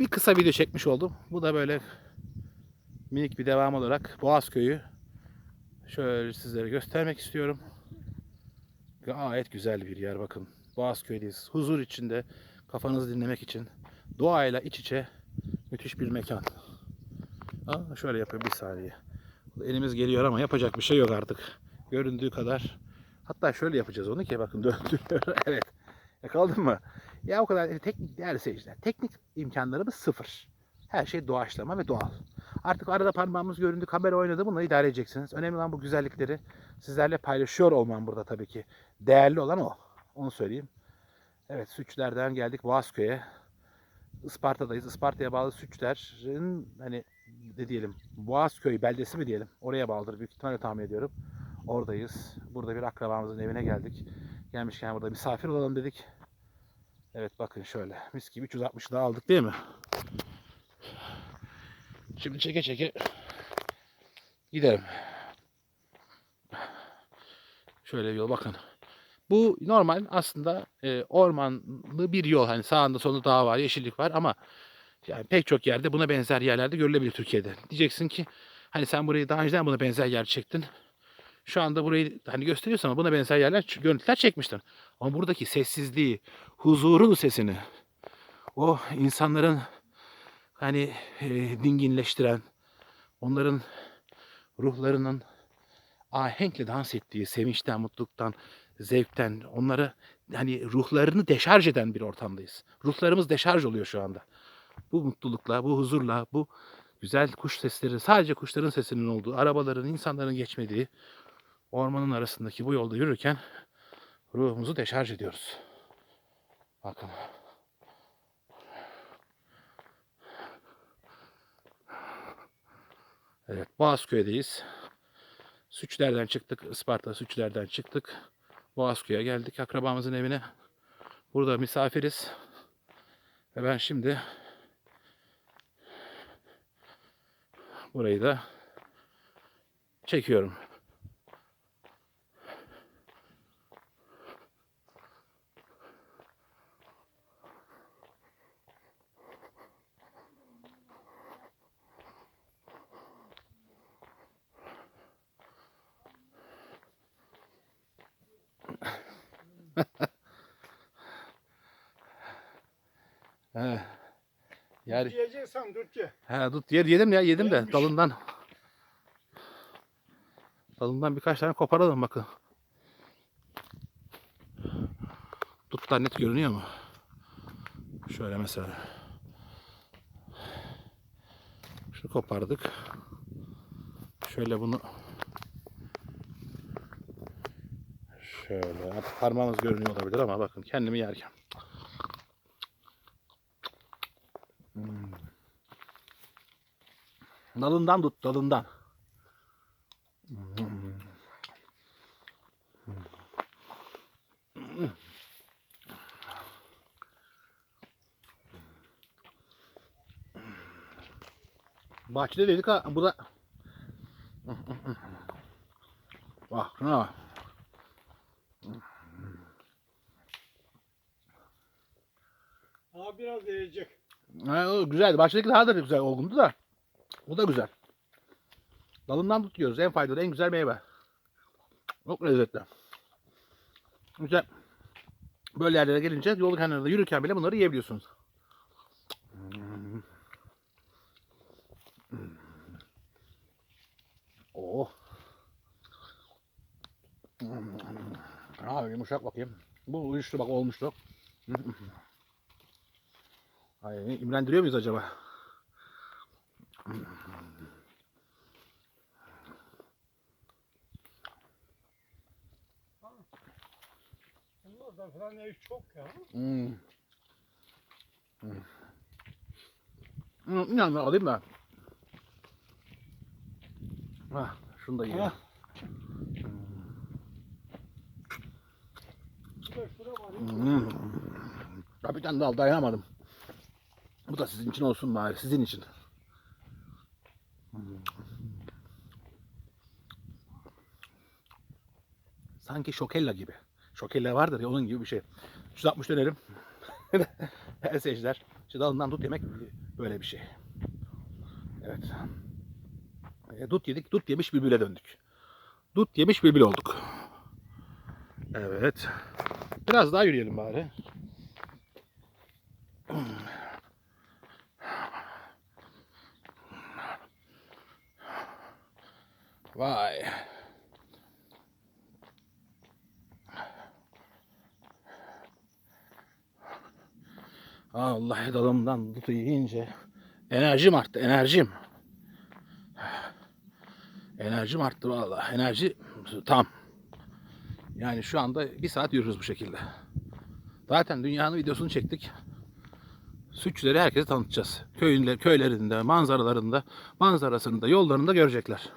bir kısa video çekmiş oldum. Bu da böyle minik bir devam olarak Boğazköy'ü şöyle sizlere göstermek istiyorum. Gayet güzel bir yer bakın. Boğazköy'deyiz. Huzur içinde kafanızı dinlemek için doğayla iç içe müthiş bir mekan. Aa, şöyle yapayım bir saniye. Elimiz geliyor ama yapacak bir şey yok artık. Göründüğü kadar. Hatta şöyle yapacağız onu ki bakın döndürüyor. evet. Yakaladın mı? Ya o kadar teknik değerli seyirciler. Teknik imkanlarımız sıfır. Her şey doğaçlama ve doğal. Artık arada parmağımız göründü, kamera oynadı bunları idare edeceksiniz. Önemli olan bu güzellikleri sizlerle paylaşıyor olmam burada tabii ki. Değerli olan o. Onu söyleyeyim. Evet Süçler'den geldik Boğazköy'e. Isparta'dayız. Isparta'ya bağlı Süçler'in hani ne diyelim Boğazköy beldesi mi diyelim. Oraya bağlıdır büyük ihtimalle tahmin ediyorum. Oradayız. Burada bir akrabamızın evine geldik. Gelmişken burada misafir olalım dedik. Evet bakın şöyle mis gibi 360 daha aldık değil mi? Şimdi çeke çeke gidelim. Şöyle bir yol bakın. Bu normal aslında e, ormanlı bir yol. Hani sağında solunda dağ var, yeşillik var ama yani pek çok yerde buna benzer yerlerde görülebilir Türkiye'de. Diyeceksin ki hani sen burayı daha önceden buna benzer yer çektin. Şu anda burayı hani gösteriyorsun ama buna benzer yerler, görüntüler çekmiştin. Ama buradaki sessizliği, huzurun sesini, o insanların hani e, dinginleştiren, onların ruhlarının ahenkle dans ettiği, sevinçten, mutluluktan, zevkten, onları hani ruhlarını deşarj eden bir ortamdayız. Ruhlarımız deşarj oluyor şu anda. Bu mutlulukla, bu huzurla, bu güzel kuş sesleri, sadece kuşların sesinin olduğu, arabaların, insanların geçmediği ormanın arasındaki bu yolda yürürken ruhumuzu deşarj ediyoruz. Bakın. Evet, Boğazköy'deyiz. Süçler'den çıktık, Isparta Süçler'den çıktık. Boğazköy'e geldik akrabamızın evine. Burada misafiriz. Ve ben şimdi burayı da çekiyorum. He. Yer, Yiyeceksen Türkçe. he, tut yer yedim ya yedim de Yemiş. dalından. Dalından birkaç tane koparalım bakın. Dutlar net görünüyor mu? Şöyle mesela. Şunu kopardık. Şöyle bunu şöyle artık parmağınız görünüyor olabilir ama bakın kendimi yerken. Dalından tut dalından. Bahçede dedik ha bu da Bak şuna bak. Abi biraz yiyecek. Ha, o güzeldi. Bahçedeki daha da güzel olgundu da. Bu da güzel. Dalından tutuyoruz. En faydalı, en güzel meyve. Çok lezzetli. Güzel. Böyle yerlere gelince yol kenarında yürürken bile bunları yiyebiliyorsunuz. Oh. Abi yumuşak bakayım. Bu uyuştu bak olmuştu. Ay, imrendiriyor muyuz acaba? Bunlardan falan ev çok ya. Hmm. Hmm. Hmm, inan ben alayım da. Ah, şunu da yiyelim. Ya. Hmm. Ya bir tane daha dayanamadım. Bu da sizin için olsun bari, sizin için. Sanki şokella gibi. Şokella vardır ya onun gibi bir şey. 360 dönerim. Her seyirciler. İşte dalından tut yemek Böyle bir şey. Evet. E, dut yedik, dut yemiş bülbüle döndük. Dut yemiş bülbül olduk. Evet. Biraz daha yürüyelim bari. Vay. Allah dalımdan dutu yiyince enerjim arttı, enerjim. Enerjim arttı vallahi. Enerji tam. Yani şu anda bir saat yürürüz bu şekilde. Zaten dünyanın videosunu çektik. Sütçüleri herkese tanıtacağız. Köyünler, köylerinde, manzaralarında, manzarasında, yollarında görecekler.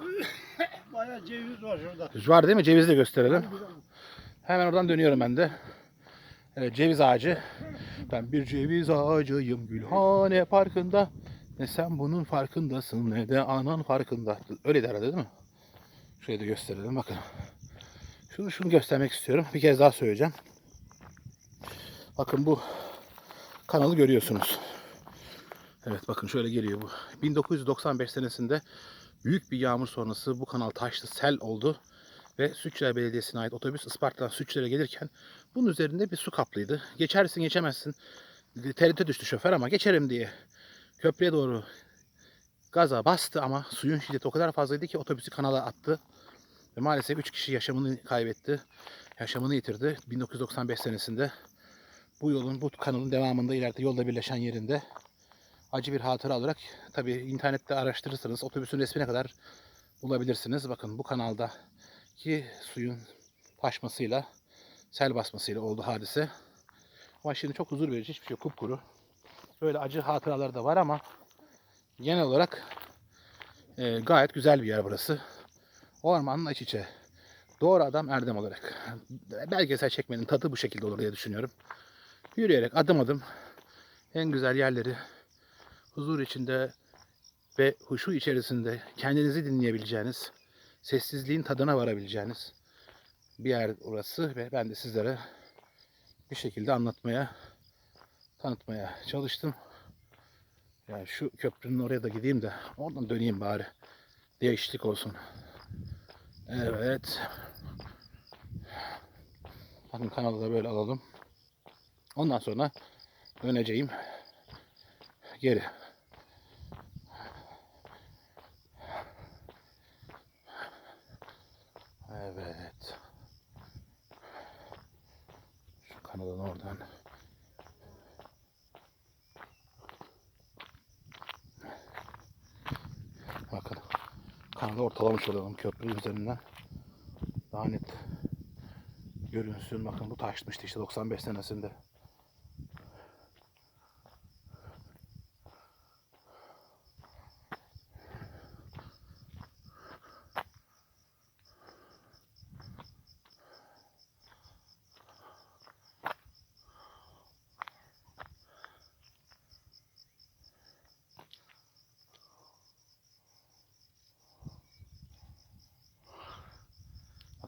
Bayağı ceviz var şurada. Var değil mi? Cevizi de gösterelim. Hemen oradan dönüyorum ben de. Evet, ceviz ağacı. Ben bir ceviz ağacıyım Gülhane Parkı'nda. Ne sen bunun farkındasın ne de anan farkında. Öyle de değil mi? Şöyle de gösterelim bakın. Şunu şunu göstermek istiyorum. Bir kez daha söyleyeceğim. Bakın bu kanalı görüyorsunuz. Evet bakın şöyle geliyor bu. 1995 senesinde büyük bir yağmur sonrası bu kanal taştı, sel oldu. Ve Sütçüler Belediyesi'ne ait otobüs Isparta'dan Sütçüler'e gelirken bunun üzerinde bir su kaplıydı. Geçersin geçemezsin. TRT düştü şoför ama geçerim diye köprüye doğru gaza bastı ama suyun şiddeti o kadar fazlaydı ki otobüsü kanala attı. Ve maalesef 3 kişi yaşamını kaybetti. Yaşamını yitirdi 1995 senesinde. Bu yolun, bu kanalın devamında ileride yolda birleşen yerinde acı bir hatıra olarak tabi internette araştırırsanız otobüsün resmine kadar bulabilirsiniz. Bakın bu kanalda ki suyun taşmasıyla, sel basmasıyla oldu hadise. Ama şimdi çok huzur verici hiçbir şey kupkuru. Böyle acı hatıralar da var ama genel olarak e, gayet güzel bir yer burası. Ormanla iç içe. Doğru adam erdem olarak. Belgesel çekmenin tadı bu şekilde olur diye düşünüyorum. Yürüyerek adım adım en güzel yerleri huzur içinde ve huşu içerisinde kendinizi dinleyebileceğiniz, sessizliğin tadına varabileceğiniz bir yer orası ve ben de sizlere bir şekilde anlatmaya, tanıtmaya çalıştım. Yani şu köprünün oraya da gideyim de oradan döneyim bari. Değişiklik olsun. Evet. Bakın kanalı da böyle alalım. Ondan sonra döneceğim geri. Evet. Kanalın oradan. Bakın. Kanalı ortalamış olalım köprü üzerinden. Daha net görünsün. Bakın bu taşmıştı işte 95 senesinde.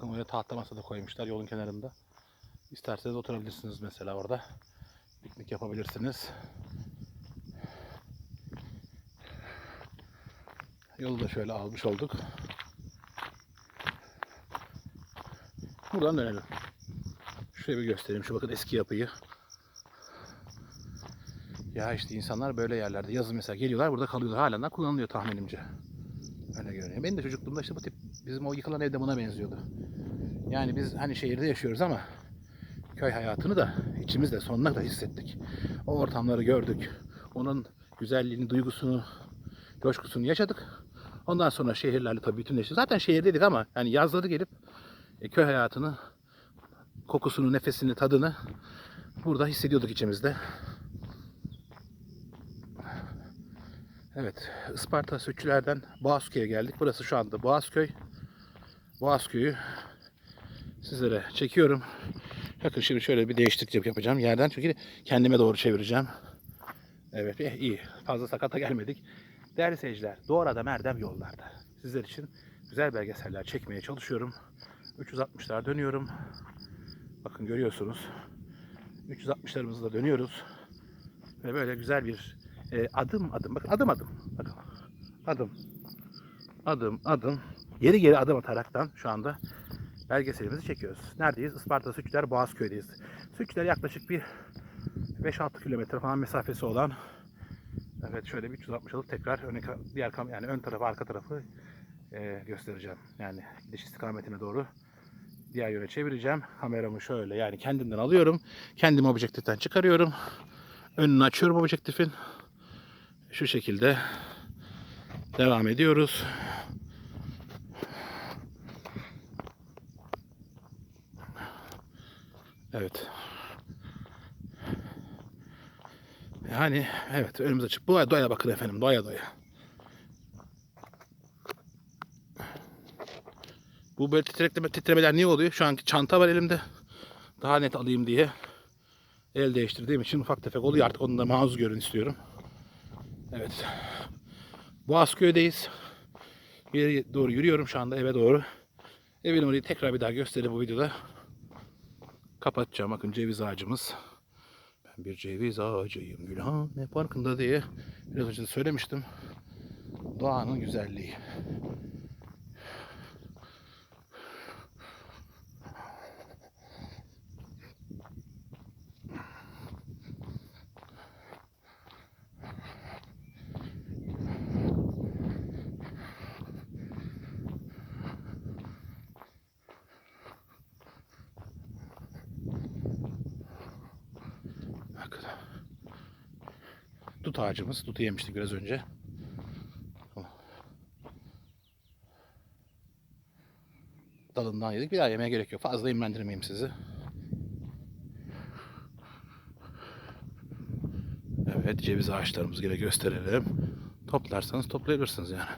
Bakın oraya tahta masa koymuşlar yolun kenarında. İsterseniz oturabilirsiniz mesela orada. Piknik yapabilirsiniz. Yolu da şöyle almış olduk. Buradan dönelim. Şuraya bir göstereyim. Şu bakın eski yapıyı. Ya işte insanlar böyle yerlerde yazın mesela geliyorlar burada kalıyorlar. Halen de kullanılıyor tahminimce. Öyle görünüyor. Benim de çocukluğumda işte bu tip bizim o yıkılan evde buna benziyordu. Yani biz hani şehirde yaşıyoruz ama köy hayatını da içimizde sonuna kadar hissettik. O ortamları gördük. Onun güzelliğini, duygusunu, coşkusunu yaşadık. Ondan sonra şehirlerle tabii bütünleştik. Zaten şehirdeydik ama yani yazları gelip e, köy hayatını, kokusunu, nefesini, tadını burada hissediyorduk içimizde. Evet, Isparta Sütçüler'den Boğazköy'e geldik. Burası şu anda Boğazköy. Boğazköy'ü sizlere çekiyorum. Bakın şimdi şöyle bir değişiklik yapacağım yerden. Çünkü kendime doğru çevireceğim. Evet eh, iyi. Fazla sakata gelmedik. Değerli seyirciler, Doğru Adam yollarda. Sizler için güzel belgeseller çekmeye çalışıyorum. 360'lar dönüyorum. Bakın görüyorsunuz. 360'larımızla dönüyoruz. Ve böyle güzel bir e, adım adım bakın adım adım bakın adım adım adım geri geri adım ataraktan şu anda belgeselimizi çekiyoruz. Neredeyiz? Isparta Sütçüler Boğazköy'deyiz. Sütçüler yaklaşık bir 5-6 kilometre falan mesafesi olan Evet şöyle bir 360 alıp tekrar öne diğer kam yani ön tarafı arka tarafı e, göstereceğim. Yani gidiş istikametine doğru diğer yöne çevireceğim. Kameramı şöyle yani kendimden alıyorum. Kendimi objektiften çıkarıyorum. Önünü açıyorum objektifin. Şu şekilde devam ediyoruz. Evet. Yani evet önümüz açık. Doya doya bakın efendim doya doya. Bu böyle titrekleme, titremeler niye oluyor? Şu anki çanta var elimde. Daha net alayım diye. El değiştirdiğim için ufak tefek oluyor. Artık onu da mazur görün istiyorum. Evet. Boğazköy'deyiz. İleri doğru yürüyorum şu anda eve doğru. Evin orayı tekrar bir daha göstereyim bu videoda. Kapatacağım. Bakın ceviz ağacımız. Ben bir ceviz ağacıyım Gülhane Parkı'nda diye biraz önce söylemiştim. Doğanın güzelliği. Bakın. Dut ağacımız. Dutu yemiştik biraz önce. Dalından yedik. Bir daha yemeye gerek yok. Fazla imrendirmeyeyim sizi. Evet ceviz ağaçlarımızı yine gösterelim. Toplarsanız toplayabilirsiniz yani.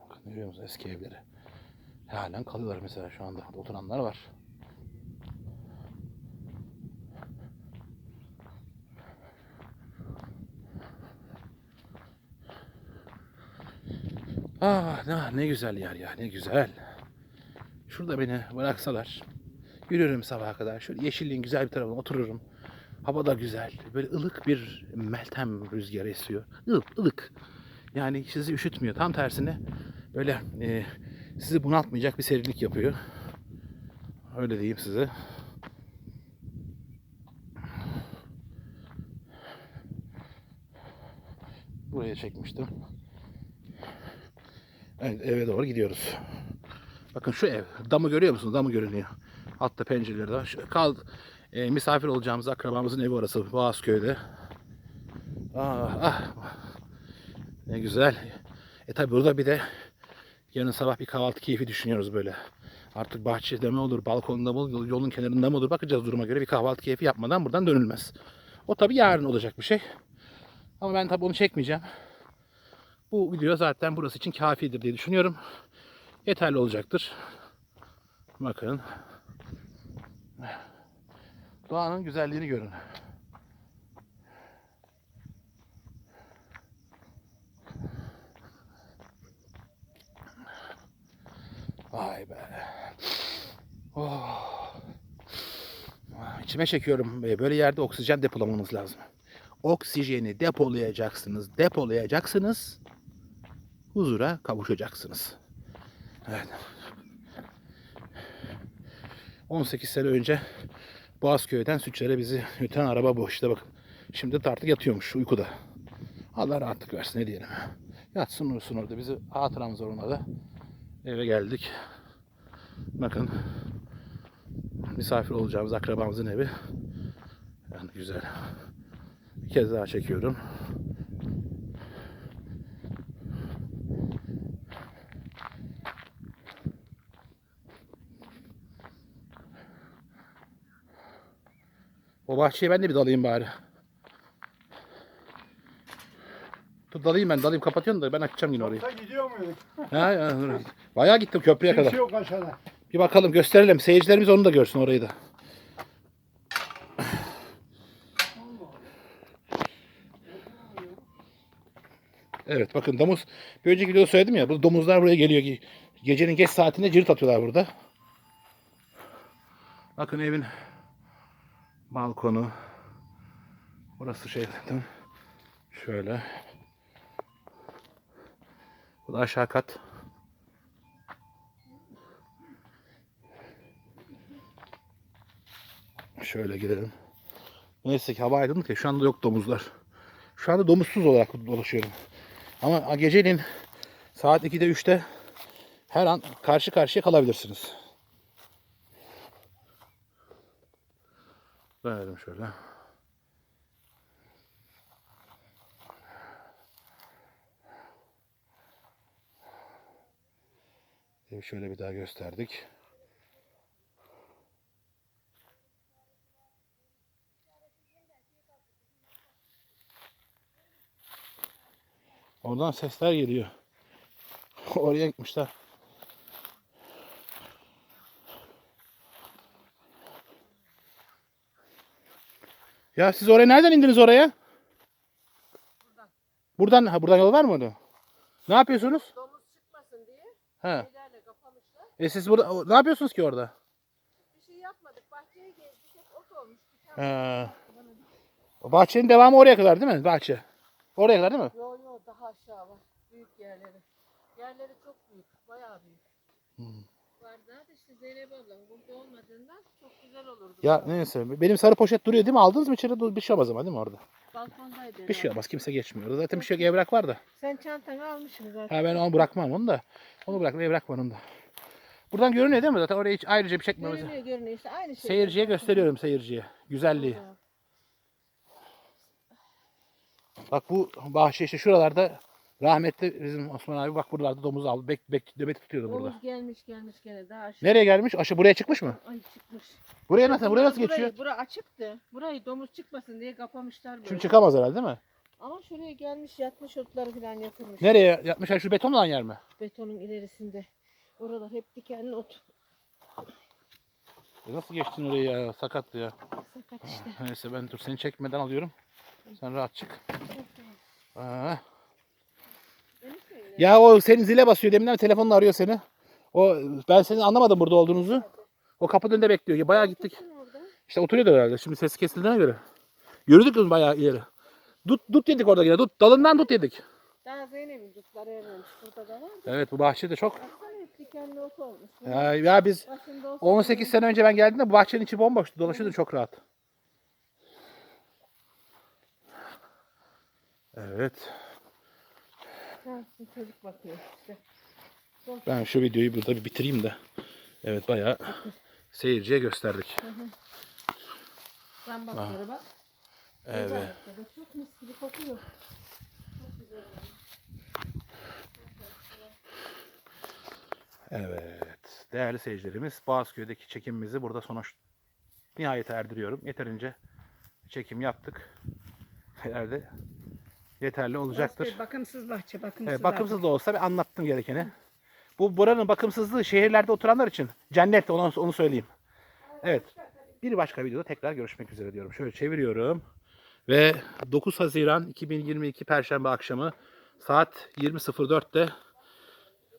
Bakın görüyor musunuz eski evleri? Halen kalıyorlar mesela şu anda. Oturanlar var. Ah ne, ne güzel yer ya ne güzel. Şurada beni bıraksalar yürürüm sabaha kadar. Şöyle yeşilliğin güzel bir tarafına otururum. Hava da güzel. Böyle ılık bir meltem rüzgarı esiyor. Ilık ılık. Yani sizi üşütmüyor. Tam tersine böyle e, sizi bunaltmayacak bir serinlik yapıyor. Öyle diyeyim size. Buraya çekmiştim. Evet, eve doğru gidiyoruz. Bakın şu ev. Damı görüyor musunuz? Damı görünüyor. Altta pencereleri de var. Kal, e, misafir olacağımız akrabamızın evi orası. Boğazköy'de. Ah, ah. Ne güzel. E tabi burada bir de yarın sabah bir kahvaltı keyfi düşünüyoruz böyle. Artık bahçede mi olur, balkonda mı olur, yolun kenarında mı olur bakacağız duruma göre bir kahvaltı keyfi yapmadan buradan dönülmez. O tabi yarın olacak bir şey. Ama ben tabi onu çekmeyeceğim. Bu video zaten burası için kafidir diye düşünüyorum. Yeterli olacaktır. Bakın. Doğanın güzelliğini görün. Vay be. Oh. İçime çekiyorum. Böyle yerde oksijen depolamamız lazım. Oksijeni depolayacaksınız, depolayacaksınız. Huzura kavuşacaksınız. Evet. 18 sene önce Boğazköy'den Sütçer'e bizi götüren araba bu işte bakın. Şimdi de artık yatıyormuş uykuda. Allah rahatlık versin ne diyelim. Yatsın uyusun orada. Bizi hatıramız var ona da. Eve geldik. Bakın. Misafir olacağımız akrabamızın evi. Yani güzel. Bir kez daha çekiyorum. O bahçeye ben de bir dalayım bari. Dur dalayım ben dalayım kapatıyorum da ben açacağım yine orayı. Yoksa gidiyor muyduk? Ha, ya, dur. Bayağı gittim köprüye kadar. Kimse yok aşağıda. Bir bakalım gösterelim. Seyircilerimiz onu da görsün orayı da. Evet bakın domuz. Bir önceki videoda söyledim ya. Bu domuzlar buraya geliyor. Ge- Gecenin geç saatinde cirit atıyorlar burada. Bakın evin balkonu. Burası şey zaten. Şöyle. Bu da aşağı kat. Şöyle girelim. Neyse ki hava aydınlık ya şu anda yok domuzlar. Şu anda domuzsuz olarak dolaşıyorum. Ama geceleyin saat 2'de 3'te her an karşı karşıya kalabilirsiniz. Dönelim şöyle. Evi şöyle bir daha gösterdik. Oradan sesler geliyor. Oraya gitmişler. Ya siz oraya nereden indiniz oraya? Buradan. ha buradan yol var mı orada? Ne yapıyorsunuz? Domuz çıkmasın diye He. E siz burada ne yapıyorsunuz ki orada? Bir şey yapmadık. Bahçeyi gezdik. Hep ot olmuş. He. O bahçenin devamı oraya kadar değil mi? Bahçe. Oraya kadar değil mi? Yo yo daha aşağı var. Büyük yerleri. Yerleri çok büyük. Bayağı büyük. Hmm. Vardı da işte Zeynep ablam burada olmadığından çok güzel olurdu. Ya neyse. Benim sarı poşet duruyor değil mi? Aldınız mı içeri? Bir şey olmaz ama değil mi orada? Balkondaydı. Bir şey olmaz. Kimse geçmiyor. Orada zaten bir şey yok. Evrak var da. Sen çantanı almışsın zaten. Ha ben onu bırakmam onu da. Onu bırakmam. Evrak var onda. Buradan görünüyor değil mi? Zaten oraya hiç ayrıca bir çekmemiz. Görünüyor görünüyor işte aynı şey. Seyirciye gösteriyorum seyirciye. Güzelliği. Bak bu bahçe işte şuralarda rahmetli bizim Osman abi bak buralarda domuz aldı. Bek, bek, nöbet tutuyordu burada. Domuz gelmiş gelmiş gene daha aşağı. Nereye gelmiş? Aşı buraya çıkmış mı? Ay çıkmış. Buraya nasıl? Buraya nasıl Burayı- geçiyor? Bura açıktı. Burayı domuz çıkmasın diye kapamışlar böyle. Şimdi çıkamaz herhalde değil mi? Ama şuraya gelmiş yatmış otları falan yatırmış. Nereye yapmış? Ha, Şu beton olan yer mi? Betonun ilerisinde. Oralar hep dikenli ot. E nasıl geçtin oraya ya? Sakat ya. Sakat işte. Neyse ben dur seni çekmeden alıyorum. Sen rahat çık. Aa. Söyle. Ya o senin zile basıyor. Deminden telefonla arıyor seni. O ben seni anlamadım burada olduğunuzu. O kapının önünde bekliyor. Ya Bayağı gittik. İşte oturuyordu herhalde. Şimdi sesi kesildiğine göre. Yürüdük biz bayağı ileri. Dut, dut yedik orada yine. Dut, dalından dut yedik. Daha Zeynep'in dutları erimemiş. Burada da var. Evet bu bahçede çok. Dikenli ot olmuş. Ya, ya biz Başında olsa 18 sene önce ben geldiğimde bu bahçenin içi bomboştu. Dolaşıyordun çok rahat. Evet. Ha, bir çocuk bakıyor işte. Ben şu videoyu burada bir bitireyim de. Evet bayağı seyirciye gösterdik. Sen bak şöyle bak. Evet. Çok mis gibi kokuyor. Çok güzel. Evet. Değerli seyircilerimiz Boğazköy'deki çekimimizi burada sonuç nihayete erdiriyorum. Yeterince çekim yaptık. Herhalde yeterli olacaktır. Bahçe, bakımsız bahçe, bakımsız. Evet, bakımsız da olsa ben anlattım gerekeni. Bu buranın bakımsızlığı şehirlerde oturanlar için cennet onu, onu söyleyeyim. Evet. Bir başka videoda tekrar görüşmek üzere diyorum. Şöyle çeviriyorum. Ve 9 Haziran 2022 Perşembe akşamı saat 20.04'te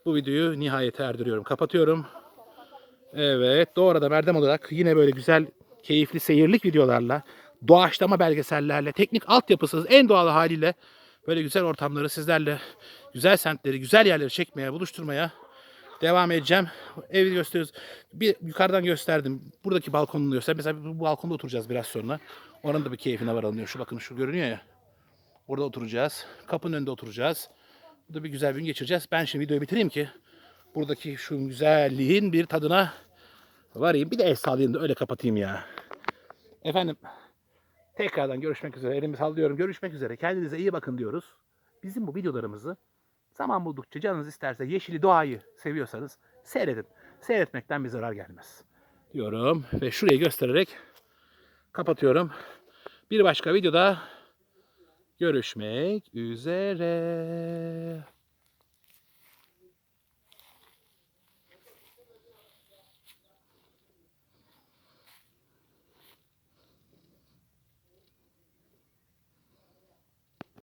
bu videoyu nihayete erdiriyorum. Kapatıyorum. Evet. Doğru da Erdem olarak yine böyle güzel, keyifli seyirlik videolarla, doğaçlama belgesellerle, teknik altyapısız en doğal haliyle böyle güzel ortamları sizlerle, güzel semtleri, güzel yerleri çekmeye, buluşturmaya devam edeceğim. Evi gösteriyoruz. Bir yukarıdan gösterdim. Buradaki balkonunu göster. Mesela bu balkonda oturacağız biraz sonra. Oranın da bir keyfine varalım Şu bakın şu görünüyor ya. Burada oturacağız. Kapının önünde oturacağız. Burada bir güzel gün geçireceğiz. Ben şimdi videoyu bitireyim ki buradaki şu güzelliğin bir tadına varayım. Bir de el sallayayım da öyle kapatayım ya. Efendim tekrardan görüşmek üzere. Elimi sallıyorum. Görüşmek üzere. Kendinize iyi bakın diyoruz. Bizim bu videolarımızı zaman buldukça canınız isterse yeşili doğayı seviyorsanız seyredin. Seyretmekten bir zarar gelmez. Diyorum ve şurayı göstererek kapatıyorum. Bir başka videoda görüşmek üzere.